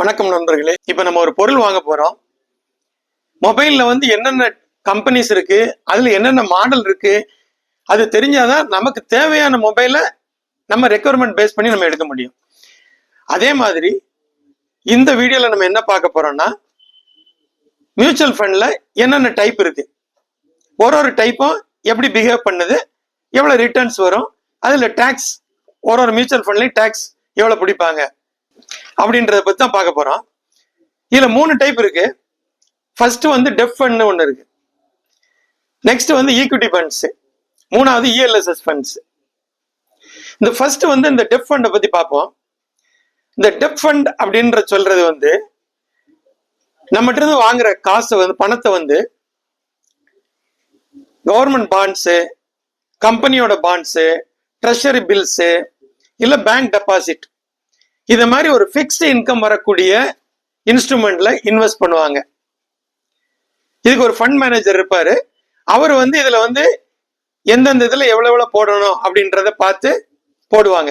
வணக்கம் நண்பர்களே. இப்போ நம்ம ஒரு பொருள் வாங்க போகிறோம் மொபைலில் வந்து என்னென்ன கம்பெனிஸ் இருக்குது அதில் என்னென்ன மாடல் இருக்குது அது தெரிஞ்சாதான் நமக்கு தேவையான மொபைலை நம்ம ரெக்குவயர்மெண்ட் பேஸ் பண்ணி நம்ம எடுக்க முடியும். அதே மாதிரி இந்த வீடியோவில் நம்ம என்ன பார்க்க போகிறோம்னா மியூச்சுவல் ஃபண்டில் என்னென்ன டைப் இருக்குது ஒரு ஒரு டைப்பும் எப்படி பிஹேவ் பண்ணுது எவ்வளோ ரிட்டர்ன்ஸ் வரும் அதில் டேக்ஸ் ஒரு ஒரு மியூச்சுவல் ஃபண்ட்லேயும் டேக்ஸ் எவ்வளோ பிடிப்பாங்க. அப்படின்றத பற்றி தான் பார்க்க போகிறோம் இதில் மூணு டைப் இருக்கு. ஃபர்ஸ்ட் வந்து டெஃப் ஃபண்ட்னு ஒன்று இருக்கு. நெக்ஸ்ட் வந்து ஈக்விட்டி ஃபண்ட்ஸ் மூணாவது இஎல்எஸ்எஸ் ஃபண்ட்ஸ் இந்த ஃபர்ஸ்ட் வந்து இந்த டெஃப் ஃபண்டை பற்றி பார்ப்போம். இந்த டெப் ஃபண்ட் அப்படின்ற சொல்றது வந்து நம்மகிட்ட இருந்து வாங்குற காசை வந்து பணத்தை வந்து கவர்மெண்ட் பாண்ட்ஸு கம்பெனியோட பாண்ட்ஸு ட்ரெஷரி பில்ஸு இல்லை பேங்க் டெபாசிட் இது மாதிரி ஒரு ஃபிக்ஸ்டு இன்கம் வரக்கூடிய இன்ஸ்ட்ருமெண்ட்ல இன்வெஸ்ட் பண்ணுவாங்க. இதுக்கு ஒரு ஃபண்ட் மேனேஜர் இருப்பாரு. அவர் வந்து இதுல வந்து எந்தெந்த இதுல எவ்வளவு எவ்வளவு போடணும் அப்படின்றத பார்த்து போடுவாங்க.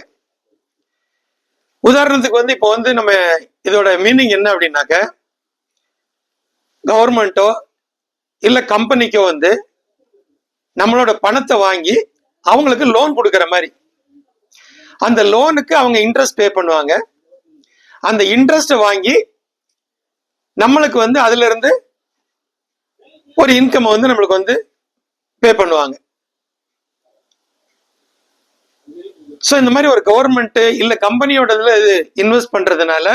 உதாரணத்துக்கு வந்து இப்போ வந்து நம்ம இதோட மீனிங் என்ன அப்படின்னாக்க கவர்மெண்ட்டோ இல்லை கம்பெனிக்கோ வந்து நம்மளோட பணத்தை வாங்கி அவங்களுக்கு லோன் கொடுக்குற மாதிரி அந்த லோனுக்கு அவங்க இன்ட்ரெஸ்ட் பே பண்ணுவாங்க. அந்த இன்ட்ரெஸ்ட்டை வாங்கி நம்மளுக்கு வந்து அதுல இருந்து ஒரு இன்கம் வந்து நம்மளுக்கு வந்து பே பண்ணுவாங்க. ஸோ இந்த மாதிரி ஒரு கவர்மெண்ட் இல்லை கம்பெனியோட இதில் இது இன்வெஸ்ட் பண்ணுறதுனால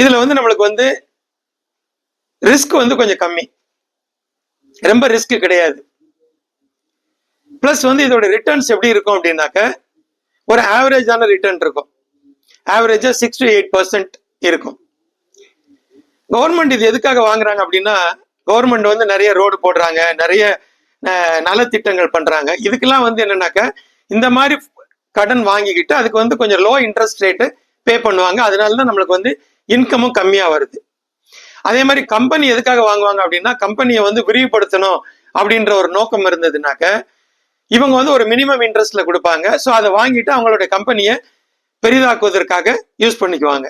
இதில் வந்து நம்மளுக்கு வந்து ரிஸ்க் வந்து கொஞ்சம் கம்மி. ரொம்ப ரிஸ்க் கிடையாது. ப்ளஸ் வந்து இதோட ரிட்டர்ன்ஸ் எப்படி இருக்கும் அப்படின்னாக்க ஒரு ஆவரேஜான ரிட்டர்ன் இருக்கும். ஆவரேஜா சிக்ஸ் டு எயிட் பர்சன்ட் இருக்கும். கவர்மெண்ட் இது எதுக்காக வாங்குறாங்க அப்படின்னா கவர்மெண்ட் வந்து நிறைய ரோடு போடுறாங்க நிறைய நலத்திட்டங்கள் பண்றாங்க. இதுக்கெல்லாம் வந்து என்னன்னாக்க இந்த மாதிரி கடன் வாங்கிக்கிட்டு அதுக்கு வந்து கொஞ்சம் லோ இன்ட்ரெஸ்ட் ரேட்டு பே பண்ணுவாங்க. அதனால தான் நம்மளுக்கு வந்து இன்கமும் கம்மியா வருது. அதே மாதிரி கம்பெனி எதுக்காக வாங்குவாங்க அப்படின்னா கம்பெனியை வந்து விரிவுபடுத்தணும் அப்படின்ற ஒரு நோக்கம் இருந்ததுனாக்க இவங்க வந்து ஒரு மினிமம் இன்ட்ரெஸ்ட்ல கொடுப்பாங்க. ஸோ அதை வாங்கிட்டு அவங்களோட கம்பெனியை பெரிதாக்குவதற்காக யூஸ் பண்ணிக்குவாங்க.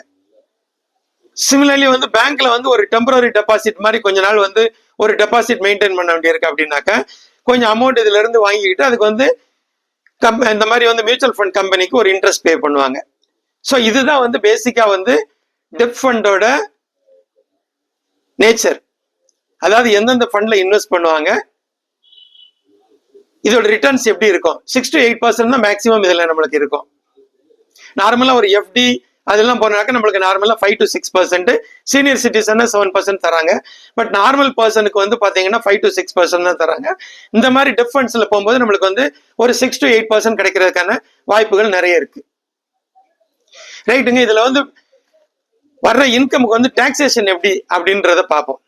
சிமிலர்லி வந்து பேங்க்ல வந்து ஒரு டெம்பரரி டெபாசிட் மாதிரி கொஞ்ச நாள் வந்து ஒரு டெபாசிட் மெயின்டைன் பண்ண வேண்டியிருக்கு அப்படின்னாக்க கொஞ்சம் அமௌண்ட் இதுல இருந்து வாங்கிக்கிட்டு அதுக்கு வந்து கம்- இந்த மாதிரி வந்து மியூச்சுவல் ஃபண்ட் கம்பெனிக்கு ஒரு இன்ட்ரெஸ்ட் பே பண்ணுவாங்க. ஸோ இதுதான் வந்து பேசிக்கா வந்து டெப் ஃபண்டோட நேச்சர் அதாவது எந்தெந்த ஃபண்ட்ல இன்வெஸ்ட் பண்ணுவாங்க இதோட ரிட்டர்ன்ஸ் எப்படி இருக்கும்? சிக்ஸ் டு எயிட் பர்சன்ட் தான் மேக்ஸிமம் இதில் நம்மளுக்கு இருக்கும். நார்மலாக ஒரு எஃப்டி அதெல்லாம் போனாக்க நம்மளுக்கு நார்மலாக five to six percent senior citizen seven percent தராங்க. பட் நார்மல் பர்சனுக்கு வந்து பார்த்தீங்கன்னா ஃபைவ் டு சிக்ஸ் பர்சன்ட் தான் தராங்க. இந்த மாதிரி டிஃபரன்ஸில் போகும்போது நம்மளுக்கு வந்து ஒரு சிக்ஸ் டு எயிட் பர்சன்ட் கிடைக்கிறதுக்கான வாய்ப்புகள் நிறைய இருக்கு. ரைட்டுங்க இதில் வந்து வர்ற இன்கமுக்கு வந்து டாக்ஸேஷன் எப்படி அப்படின்றத பார்ப்போம்.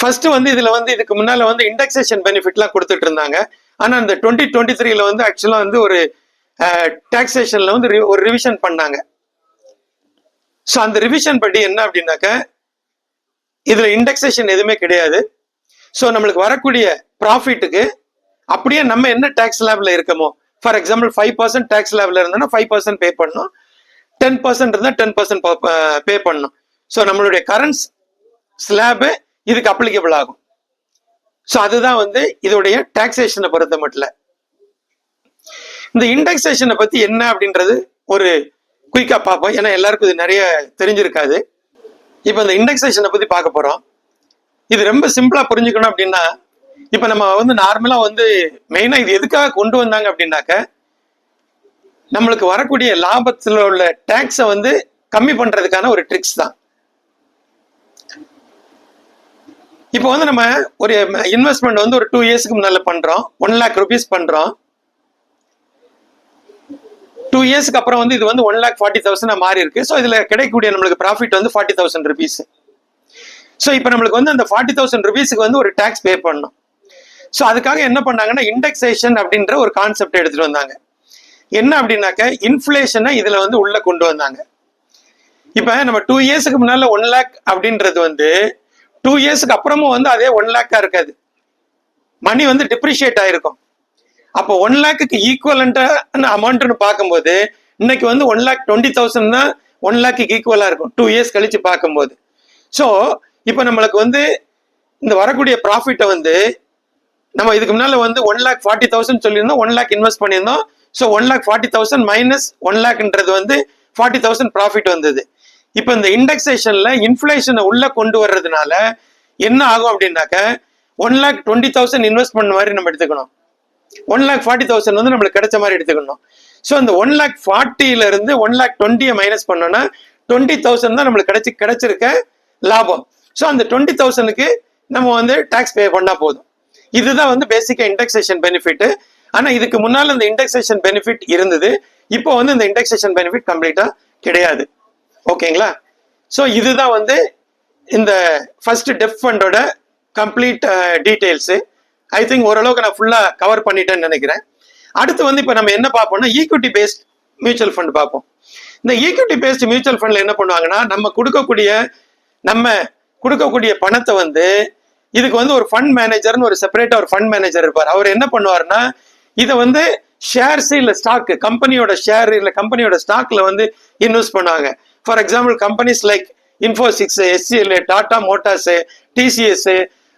ஃபர்ஸ்ட் வந்து இதுல வந்து இதுக்கு முன்னால வந்து இண்டெக்ஸேஷன் பெனிஃபிட்லாம் கொடுத்துட்டு இருந்தாங்க. ஆனா அந்த டுவெண்ட்டி டுவெண்ட்டி த்ரீல வந்து ஆக்சுவலா வந்து ஒரு டாக்ஸேஷன்ல வந்து ரி- ஒரு ரிவிஷன் பண்ணாங்க. ஸோ அந்த ரிவிஷன் படி என்ன அப்படின்னாக்க இதுல இண்டெக்ஸேஷன் எதுவுமே கிடையாது. ஸோ நம்மளுக்கு வரக்கூடிய ப்ராஃபிட்டுக்கு அப்படியே நம்ம என்ன டேக்ஸ் லேப்ல இருக்கமோ for example five percent tax லேப்ல இருந்தோம்னா ஃபைவ் பர்சன்ட் பே பண்ணணும். டென் பர்சன்ட் இருந்தால் டென் பர்சன்ட் பே பண்ணணும். ஸோ நம்மளுடைய கரண்ட் ஸ்லாபு இதுக்கு அப்ளிகபிள் ஆகும். ஸோ அதுதான் வந்து இதோடைய டாக்ஸேஷனை பொறுத்த மட்டும் இந்த இண்டெக்ஸேஷனை பத்தி என்ன அப்படின்றது ஒரு குயிக்கா பார்ப்போம். ஏன்னா எல்லாருக்கும் இது நிறைய தெரிஞ்சிருக்காது. இப்போ இந்த இண்டெக்ஸேஷனை பத்தி பார்க்க போறோம். இது ரொம்ப சிம்பிளா புரிஞ்சுக்கணும் அப்படின்னா இப்போ நம்ம வந்து நார்மலா வந்து மெயினா இது எதுக்காக கொண்டு வந்தாங்க அப்படின்னாக்க நம்மளுக்கு வரக்கூடிய லாபத்தில் உள்ள டேக்ஸை வந்து கம்மி பண்றதுக்கான ஒரு ட்ரிக்ஸ் தான். இப்போ வந்து நம்ம ஒரு இன்வெஸ்ட்மெண்ட் வந்து ஒரு டூ இயர்ஸ்க்கு முன்னால பண்றோம். ஒன் லேக் ருபீஸ் பண்றோம். டூ இயர்ஸ்க்கு அப்புறம் வந்து இது வந்து ஒன் லேக் ஃபார்ட்டி தௌசண்ட் மாறி இருக்கு. ஸோ இதுல கிடைக்கக்கூடிய நம்மளுக்கு ப்ராஃபிட் வந்து ஃபார்ட்டி தௌசண்ட் ருபீஸ் ஸோ இப்போ நம்மளுக்கு வந்து அந்த ஃபார்ட்டி தௌசண்ட் ருபீஸுக்கு வந்து ஒரு டேக்ஸ் பே பண்ணணும். ஸோ அதுக்காக என்ன பண்ணாங்கன்னா இண்டெக்ஸேஷன் அப்படின்ற ஒரு கான்செப்ட் எடுத்துட்டு வந்தாங்க. என்ன அப்படின்னாக்க இன்ஃப்ளேஷனை இதுல வந்து உள்ள கொண்டு வந்தாங்க. இப்போ நம்ம டூ இயர்ஸ்க்கு முன்னால ஒன் லேக் அப்படின்றது வந்து டூ இயர்ஸ்க்கு அப்புறமும் வந்து அதே ஒன் லேக்கா இருக்காது. மணி வந்து டிப்ரிஷியேட் ஆயிருக்கும். அப்போ ஒன் லேக்குக்கு ஈக்குவலண்டான அமௌண்ட்னு பார்க்கும்போது இன்னைக்கு வந்து ஒன் லேக் டுவெண்ட்டி தௌசண்ட் தான் ஒன் லேக்கு ஈக்குவலாக இருக்கும். டூ இயர்ஸ் கழிச்சு பார்க்கும்போது. ஸோ இப்போ நம்மளுக்கு வந்து இந்த வரக்கூடிய ப்ராஃபிட்டை வந்து நம்ம இதுக்கு முன்னால் வந்து ஒன் லேக் ஃபார்ட்டி தௌசண்ட் சொல்லியிருந்தோம் ஒன் லேக் இன்வெஸ்ட் பண்ணியிருந்தோம். So one lakh forty thousand minus one லேக்ன்றது வந்து ஃபார்ட்டி தௌசண்ட் ப்ராஃபிட் வந்தது. இப்போ இந்த இண்டெக்ஸேஷன்ல இன்ஃப்ளேஷனை உள்ள கொண்டு வர்றதுனால என்ன ஆகும் அப்படின்னாக்க one lakh twenty thousand invest பண்ண மாதிரி நம்ம எடுத்துக்கணும். ஒன் லேக் ஃபார்ட்டி தௌசண்ட் வந்து நம்மளுக்கு கிடைச்ச மாதிரி எடுத்துக்கணும். ஸோ அந்த ஒன் லேக் ஃபார்ட்டில இருந்து ஒன் லேக் டுவெண்ட்டியை மைனஸ் பண்ணோம்னா டுவெண்ட்டி தௌசண்ட் தான் நம்மளுக்கு கிடைச்சி கிடைச்சிருக்க லாபம். ஸோ அந்த டுவெண்ட்டி தௌசண்ட்க்கு நம்ம வந்து டேக்ஸ் பே பண்ணா போதும். இதுதான் வந்து பேசிக்காக இண்டெக்ஸேஷன் பெனிஃபிட் ஆனால் இதுக்கு முன்னால் இந்த இண்டெக்ஸேஷன் பெனிஃபிட் இருந்தது. இப்போ வந்து இந்த இண்டெக்ஸேஷன் பெனிஃபிட் கம்ப்ளீட்டாக கிடையாது. ஓகேங்களா? ஸோ இதுதான் வந்து இந்த ஃபர்ஸ்ட் டெஃப் ஃபண்டோட கம்ப்ளீட் டீட்டெயில்ஸு ஐ திங்க் ஓரளவுக்கு நான் ஃபுல்லாக கவர் பண்ணிட்டேன்னு நினைக்கிறேன். அடுத்து வந்து இப்போ நம்ம என்ன பார்ப்போம்னா ஈக்விட்டி பேஸ்ட் மியூச்சுவல் ஃபண்ட் பார்ப்போம். இந்த ஈக்விட்டி பேஸ்ட் மியூச்சுவல் ஃபண்டில் என்ன பண்ணுவாங்கன்னா நம்ம கொடுக்கக்கூடிய நம்ம கொடுக்கக்கூடிய பணத்தை வந்து இதுக்கு வந்து ஒரு ஃபண்ட் மேனேஜர்னு ஒரு செப்பரேட்டாக ஒரு ஃபண்ட் மேனேஜர் இருப்பார். அவர் என்ன பண்ணுவார்னா இதை வந்து ஷேர்ஸ் இல்லை ஸ்டாக்கு கம்பெனியோட ஷேர் இல்லை கம்பெனியோட ஸ்டாக்ல வந்து இன்வெஸ்ட் பண்ணுவாங்க. For example companies like Infosys HCL Tata Motors TCS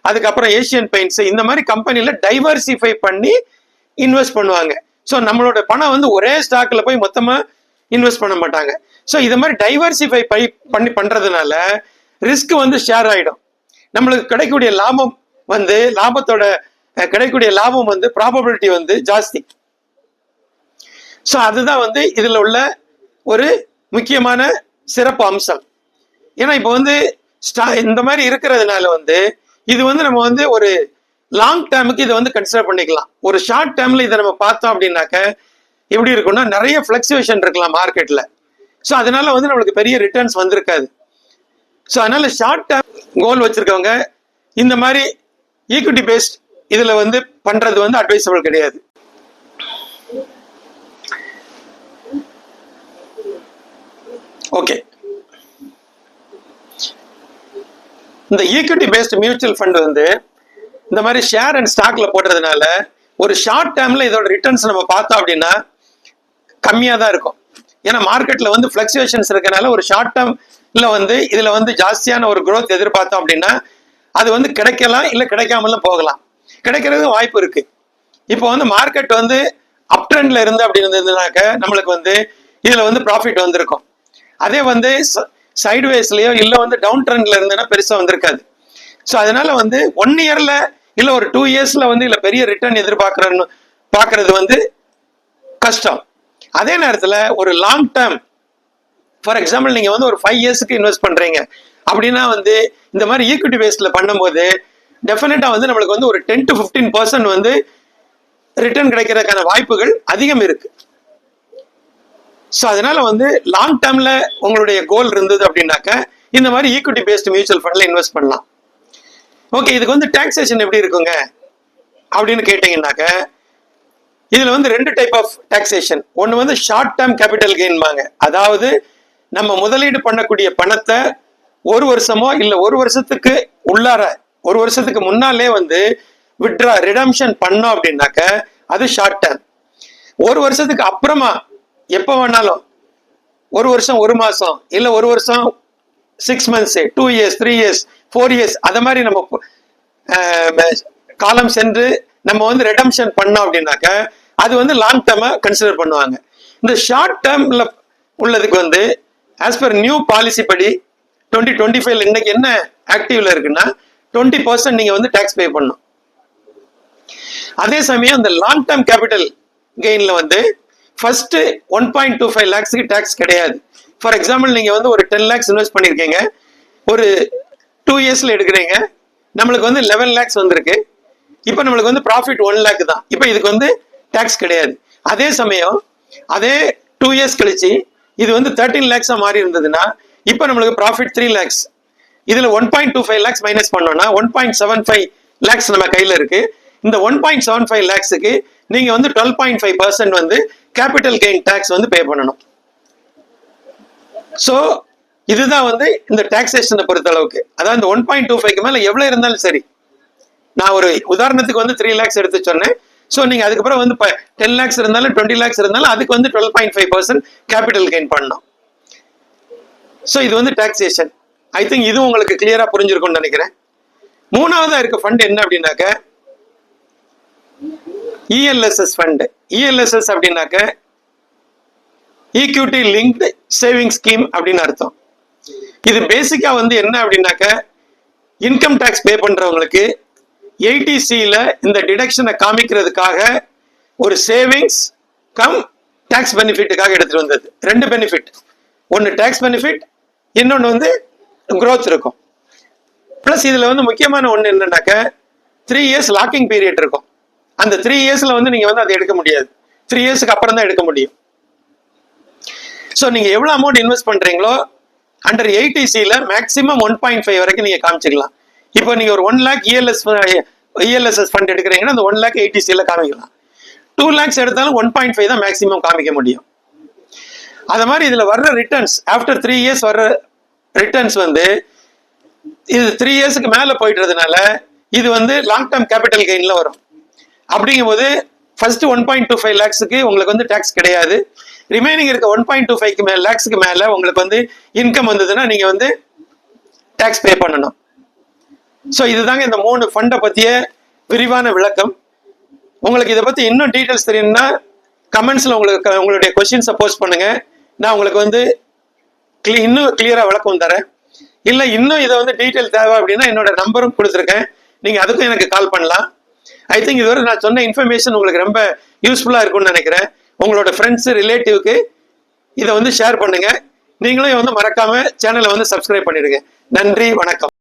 அதுக்கப்புறம் ஏசியன் பெயிண்ட்ஸ் இந்த மாதிரி கம்பெனில டைவர்சிஃபை பண்ணி இன்வெஸ்ட் பண்ணுவாங்க. ஸோ நம்மளோட பணம் வந்து ஒரே ஸ்டாக்ல போய் மொத்தமா இன்வெஸ்ட் பண்ண மாட்டாங்க. ஸோ இது மாதிரி டைவர்சிஃபை பண்ணி பண்றதுனால ரிஸ்க் வந்து ஷேர் ஆகிடும் நம்மளுக்கு கிடைக்கக்கூடிய லாபம் வந்து லாபத்தோட கிடைக்கக்கூடிய லாபம் வந்து ப்ராபபிலிட்டி வந்து ஜாஸ்தி. ஸோ அதுதான் வந்து இதில் உள்ள ஒரு முக்கியமான சிறப்பு அம்சம். ஏன்னா இப்போ வந்து ஸ்டா- இந்த மாதிரி இருக்கிறதுனால வந்து இது வந்து நம்ம வந்து ஒரு லாங் டேர்முக்கு இதை வந்து கன்சிடர் பண்ணிக்கலாம். ஒரு ஷார்ட் டேர்ம்ல இதை நம்ம பார்த்தோம் அப்படின்னாக்க எப்படி இருக்கும்னா நிறைய ஃபிளக்சுவேஷன் இருக்கலாம் மார்க்கெட்ல ஸோ அதனால வந்து நம்மளுக்கு பெரிய ரிட்டர்ன்ஸ் வந்திருக்காது. ஸோ அதனால ஷார்ட் டேர்ம் கோல் வச்சிருக்கவங்க இந்த மாதிரி ஈக்விட்டி பேஸ்ட் இதில் வந்து பண்ணுறது வந்து அட்வைசபிள் கிடையாது. ஓகே இந்த ஈக்விட்டி பேஸ்ட் மியூச்சுவல் ஃபண்ட் வந்து இந்த மாதிரி ஷேர் அண்ட் ஸ்டாக்ல போடுறதுனால ஒரு ஷார்ட் டேர்ம்ல இதோட ரிட்டர்ன்ஸ் நம்ம பார்த்தோம் அப்படின்னா கம்மியாக தான் இருக்கும். ஏன்னா மார்க்கெட்ல வந்து ஃபிளக்சுவேஷன்ஸ் இருக்கனால ஒரு ஷார்ட் டேர்ம்ல வந்து இதுல வந்து ஜாஸ்தியான ஒரு க்ரோத் எதிர்பார்த்தோம் அப்படின்னா அது வந்து கிடைக்கலாம் இல்லை கிடைக்காமலும் போகலாம். கிடைக்கிறது வாய்ப்பு இருக்கு. இப்போ வந்து மார்க்கெட் வந்து அப் ட்ரெண்ட்ல இருந்து அப்படி இருந்ததுனாக்க நம்மளுக்கு வந்து இதுல வந்து ப்ராஃபிட் வந்திருக்கும். அதே வந்து சைட்வேஸ்லயோ இல்லை வந்து டவுன் ட்ரெண்ட்ல இருந்ததுன்னா பெருசா வந்திருக்காது. ஸோ அதனால வந்து ஒன் இயர்ல இல்ல ஒரு டூ இயர்ஸ்ல வந்து இல்ல பெரிய ரிட்டர்ன் எதிர்பார்க்கறன்னு பார்க்கறது வந்து கஷ்டம். அதே நேரத்துல ஒரு லாங் டேர்ம் ஃபார் எக்ஸாம்பிள் நீங்க வந்து ஒரு ஃபைவ் இயர்ஸ்க்கு இன்வெஸ்ட் பண்றீங்க. அப்படின்னா வந்து இந்த மாதிரி ஈக்விட்டி பேஸ்ட்ல பண்ணும்போது டெஃபினட்டா வந்து நம்மளுக்கு வந்து ஒரு டென் டு ஃபிஃப்டீன் பர்சன்ட் வந்து ரிட்டர்ன் கிடைக்கிறதுக்கான வாய்ப்புகள் அதிகம் இருக்கு. ஸோ அதனால வந்து லாங் டேர்ம்ல உங்களுடைய கோல் இருந்தது அப்படின்னாக்க இந்த மாதிரி ஈக்விட்டி பேஸ்டு மியூச்சுவல் ஃபண்ட்ல இன்வெஸ்ட் பண்ணலாம். ஓகே இதுக்கு வந்து டாக்ஸேஷன் எப்படி இருக்குங்க? அப்படின்னு கேட்டீங்கன்னாக்க இதுல வந்து ரெண்டு டைப் ஆஃப் டாக்ஸேஷன் ஒன்று வந்து ஷார்ட் டேர்ம் கேபிட்டல் கெயின்பாங்க அதாவது நம்ம முதலீடு பண்ணக்கூடிய பணத்தை ஒரு வருஷமோ இல்லை ஒரு வருஷத்துக்கு உள்ளார ஒரு வருஷத்துக்கு முன்னாலே வந்து விட்ரா ரிடம்ஷன் பண்ணோம் அப்படின்னாக்க அது ஷார்ட் டேர்ம் ஒரு வருஷத்துக்கு அப்புறமா எப்போ வேணாலும் ஒரு வருஷம் ஒரு மாதம் இல்லை ஒரு வருஷம் six months two years three years four years அதை மாதிரி நம்ம காலம் சென்று நம்ம வந்து ரெடம்ஷன் பண்ணோம் அப்படின்னாக்க அது வந்து லாங் டேர்மாக கன்சிடர் பண்ணுவாங்க. இந்த ஷார்ட் டேர்மில் உள்ளதுக்கு வந்து ஆஸ் பர் நியூ பாலிசி படி டுவெண்ட்டி டுவெண்ட்டி ஃபைவ்ல இன்னைக்கு என்ன ஆக்டிவ்ல இருக்குன்னா டுவெண்ட்டி பர்சன்ட் நீங்க வந்து டேக்ஸ் பே பண்ணும் அதே சமயம் இந்த லாங் டேர்ம் கேபிட்டல் கெயின்ல வந்து first one point two five லேக்ஸ்க்கு tax கிடையாது. ஃபார் எக்ஸாம்பிள் நீங்கள் வந்து ஒரு டென் லேக்ஸ் இன்வெஸ்ட் பண்ணிருக்கீங்க. ஒரு டூ இயர்ஸில் எடுக்கிறீங்க. நம்மளுக்கு வந்து லெவன் லேக்ஸ் வந்திருக்கு. இப்போ நம்மளுக்கு வந்து ப்ராஃபிட் ஒன் லேக் தான். இப்போ இதுக்கு வந்து டேக்ஸ் கிடையாது. அதே சமயம் அதே டூ இயர்ஸ் கழிச்சு இது வந்து தேர்ட்டீன் லேக்ஸாக மாறி இருந்ததுன்னா இப்போ நம்மளுக்கு ப்ராஃபிட் த்ரீ லேக்ஸ் இதில் one point two five lakhs minus பண்ணோம்னா one point seven five lakhs நம்ம கையில் இருக்குது இந்த ஒன் பாயிண்ட் செவன் ஃபைவ் லேக்ஸுக்கு நீங்கள் வந்து டுவெல் பாயிண்ட் ஃபைவ் பர்சன்ட் வந்து கேபிட்டல் கெயின் டேக்ஸ் வந்து பே பண்ணணும். ஸோ இதுதான் வந்து இந்த டாக்ஸேஷனை பொறுத்த அளவுக்கு அதாவது இந்த ஒன் பாயிண்ட் டூ ஃபைவ்க்கு மேலே எவ்வளவு இருந்தாலும் சரி. நான் ஒரு உதாரணத்துக்கு வந்து த்ரீ லேக்ஸ் எடுத்து சொன்னேன். ஸோ நீங்க அதுக்கப்புறம் வந்து டென் லேக்ஸ் இருந்தாலும் டுவெண்ட்டி லேக்ஸ் இருந்தாலும் அதுக்கு வந்து twelve point five percent capital gain பண்ணணும். ஸோ இது வந்து டாக்ஸேஷன் ஐ திங்க் இதுவும் உங்களுக்கு கிளியரா புரிஞ்சிருக்கும்னு நினைக்கிறேன். மூணாவதா இருக்க ஃபண்ட் என்ன அப்படின்னாக்க இஎல்எஸ்எஸ் ஃபண்டு இஎல்எஸ்எஸ் அப்படின்னாக்க ஈக்விட்டி லிங்க்டு சேவிங் ஸ்கீம் அப்படின்னு அர்த்தம். இது பேசிக்காக வந்து என்ன அப்படின்னாக்க இன்கம் டேக்ஸ் பே பண்ணுறவங்களுக்கு எயிட்டிசியில் இந்த டிடக்ஷனை காமிக்கிறதுக்காக ஒரு சேவிங்ஸ் கம் டேக்ஸ் பெனிஃபிட்டுக்காக எடுத்துட்டு வந்தது. ரெண்டு பெனிஃபிட் ஒன்று டேக்ஸ் பெனிஃபிட் இன்னொன்று வந்து க்ரோத் இருக்கும். ப்ளஸ் இதில் வந்து முக்கியமான ஒன்று என்னன்னாக்க த்ரீ இயர்ஸ் லாக்கிங் பீரியட் இருக்கும். அந்த த்ரீ இயர்ஸில் வந்து நீங்கள் வந்து அதை எடுக்க முடியாது. த்ரீ இயர்ஸ்க்கு அப்புறம் தான் எடுக்க முடியும். ஸோ நீங்கள் எவ்வளோ அமௌண்ட் இன்வெஸ்ட் பண்ணுறீங்களோ அண்டர் எயிட்டிசியில் மேக்ஸிமம் ஒன் பாயிண்ட் ஃபைவ் வரைக்கும் நீங்கள் காமிச்சிக்கலாம். இப்போ நீங்கள் ஒரு one lakh ELS ELSS fund எடுக்கிறீங்கன்னா அந்த ஒன் லேக் எயிட்டிசியில் காமிக்கலாம். டூ லேக்ஸ் எடுத்தாலும் ஒன் பாயிண்ட் ஃபைவ் தான் மேக்ஸிமம் காமிக்க முடியும். அது மாதிரி இதில் வர்ற ரிட்டர்ன்ஸ் ஆஃப்டர் த்ரீ இயர்ஸ் வர்ற ரிட்டர்ன்ஸ் வந்து இது த்ரீ இயர்ஸ்க்கு மேலே போயிட்டுறதுனால இது வந்து லாங் டேர்ம் கேபிட்டல் கெயினில் வரும். அப்படிங்கும்போது first one point two five லேக்ஸுக்கு உங்களுக்கு வந்து டேக்ஸ் கிடையாது. ரிமைனிங் இருக்க ஒன் பாயிண்ட் டூ ஃபைவ்க்கு மேலே லேக்ஸுக்கு மேலே உங்களுக்கு வந்து இன்கம் வந்ததுன்னா நீங்கள் வந்து டேக்ஸ் பே பண்ணணும். ஸோ இதுதாங்க இந்த மூணு ஃபண்டை பற்றிய விரிவான விளக்கம். உங்களுக்கு இதை பற்றி இன்னும் டீட்டெயில்ஸ் தெரியணும்னா கமெண்ட்ஸில் உங்களுக்கு உங்களுடைய கொஷின்ஸை போஸ்ட் பண்ணுங்க. நான் உங்களுக்கு வந்து க்ளீ இன்னும் கிளியராக விளக்கம் தரேன். இல்லை இன்னும் இதை வந்து டீட்டெயில் தேவை அப்படின்னா என்னோட நம்பரும் கொடுத்துருக்கேன். நீங்கள் அதுக்கும் எனக்கு கால் பண்ணலாம். ஐ திங்க் இதுவரை நான் சொன்ன இன்ஃபர்மேஷன் உங்களுக்கு ரொம்ப யூஸ்ஃபுல்லாக இருக்கும்னு நினைக்கிறேன். உங்களோட ஃப்ரெண்ட்ஸு ரிலேட்டிவ்க்கு இதை வந்து ஷேர் பண்ணுங்க. நீங்களும் வந்து மறக்காம சேனலை வந்து சப்ஸ்கிரைப் பண்ணிடுங்க. நன்றி வணக்கம்.